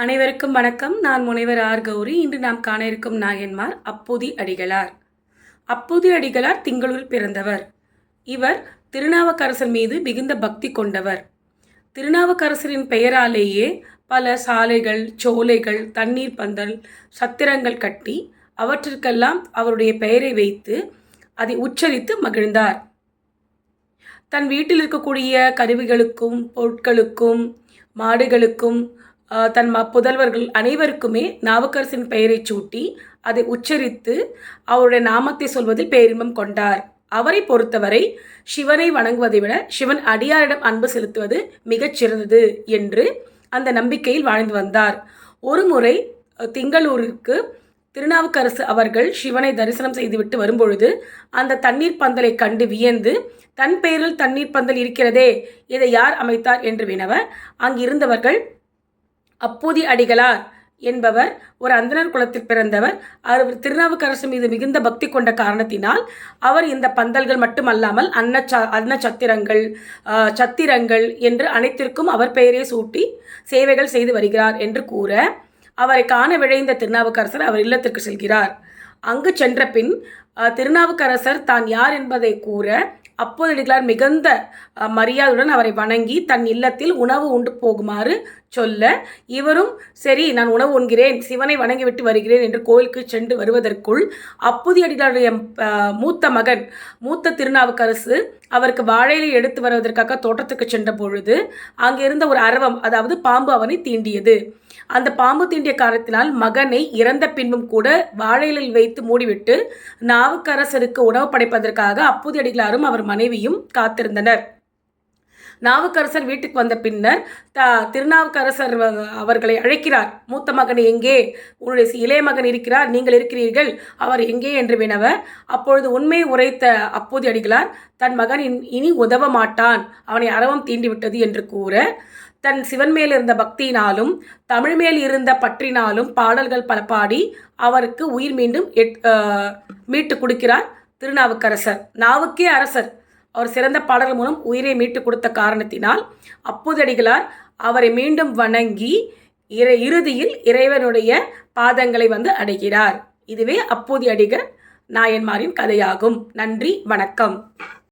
அனைவருக்கும் வணக்கம். நான் முனைவர் ஆர். கௌரி. இன்று நாம் காண இருக்கும் நாயன்மார் அப்போதி அடிகளார். அப்போதி அடிகளார் திங்களூர் பிறந்தவர். இவர் திருநாவுக்கரசர் மீது மிகுந்த பக்தி கொண்டவர். திருநாவுக்கரசரின் பெயராலேயே பல சாலைகள் சோலைகள் தண்ணீர் பந்தல் சத்திரங்கள் கட்டி அவற்றிற்கெல்லாம் அவருடைய பெயரை வைத்து அதை உச்சரித்து மகிழ்ந்தார். தன் வீட்டில் இருக்கக்கூடிய கருவிகளுக்கும் பொருட்களுக்கும் மாடுகளுக்கும் தன் ம புதல்வர்கள் அனைவருக்குமே நாவுக்கரசின் பெயரை சூட்டி அதை உச்சரித்து அவருடைய நாமத்தை சொல்வதில் பேரின்பம் கொண்டார். அவரை பொறுத்தவரை சிவனை வணங்குவதை விட சிவன் அடியாரிடம் அன்பு செலுத்துவது மிகச் சிறந்தது என்று அந்த நம்பிக்கையில் வாழ்ந்து வந்தார். ஒருமுறை திங்களூருக்கு திருநாவுக்கரசு அவர்கள் சிவனை தரிசனம் செய்துவிட்டு வரும்பொழுது அந்த தண்ணீர் பந்தலை கண்டு வியந்து தன் பெயரில் தண்ணீர் பந்தல் இருக்கிறதே இதை யார் அமைத்தார்? என்று வினவ அங்கிருந்தவர்கள் அப்பூதி அடிகளார் என்பவர் ஒரு அந்தணர் குலத்தில் பிறந்தவர். அவர் திருநாவுக்கரசு மீது மிகுந்த பக்தி கொண்ட காரணத்தினால் அவர் இந்த பந்தல்கள் மட்டுமல்லாமல் அன்ன அன்ன சத்திரங்கள் சத்திரங்கள் என்று அனைத்திற்கும் அவர் பெயரே சூட்டி சேவைகள் செய்து வருகிறார் என்று கூற அவரை காண விழைந்த திருநாவுக்கரசர் அவர் இல்லத்திற்கு செல்கிறார். அங்கு சென்ற பின் திருநாவுக்கரசர் தான் யார் என்பதை கூற அப்போதடிகளார் மிகுந்த மரியாதையுடன் அவரை வணங்கி தன் இல்லத்தில் உணவு உண்டு போகுமாறு சொல்ல இவரும் சரி நான் உணவு உண்கிறேன் சிவனை வணங்கிவிட்டு வருகிறேன் என்று கோயிலுக்கு சென்று வருவதற்குள் அப்புதியடிகளுடைய மூத்த மகன் மூத்த திருநாவுக்கரசு அவருக்கு வாழையிலை எடுத்து வருவதற்காக தோட்டத்துக்கு சென்ற பொழுது அங்கிருந்த ஒரு அரவம் அதாவது பாம்பு அவனை தீண்டியது. அந்த பாம்பு தீண்டிய காரணத்தினால் மகனை இறந்த பின்பும் கூட வாழையிலில் வைத்து மூடிவிட்டு நாவுக்கரசருக்கு உணவு படைப்பதற்காக அப்புதி அடிகளாரும் அவர் மனைவியும் காத்திருந்தனர். நாவுக்கரசர் வீட்டுக்கு வந்த பின்னர் த திருநாவுக்கரசர் அவர்களை அழைக்கிறார். மூத்த மகன் எங்கே? உன்னுடைய இளைய மகன் இருக்கிறார். நீங்கள் இருக்கிறீர்கள். அவர் எங்கே? என்று வினவ அப்பொழுது உண்மையை உரைத்த அப்போது அடிகளார் தன் மகன் இன்- இனி உதவ மாட்டான். அவனை அறவம் தீண்டிவிட்டது என்று கூற தன் சிவன் மேல் இருந்த பக்தியினாலும் தமிழ் மேல் இருந்த பற்றினாலும் பாடல்கள் பல பாடி அவருக்கு உயிர் மீண்டும் எட் மீட்டு கொடுக்கிறார் திருநாவுக்கரசர். நாவுக்கே அரசர். அவர் சிறந்த பாடல் மூலம் உயிரை மீட்டு கொடுத்த காரணத்தினால் அப்போதடிகளார் அவரை மீண்டும் வணங்கி இறை இறுதியில் இறைவனுடைய பாதங்களை வந்து அடைகிறார். இதுவே அப்போதி அடிகர் நாயன்மாரின் கதையாகும். நன்றி வணக்கம்.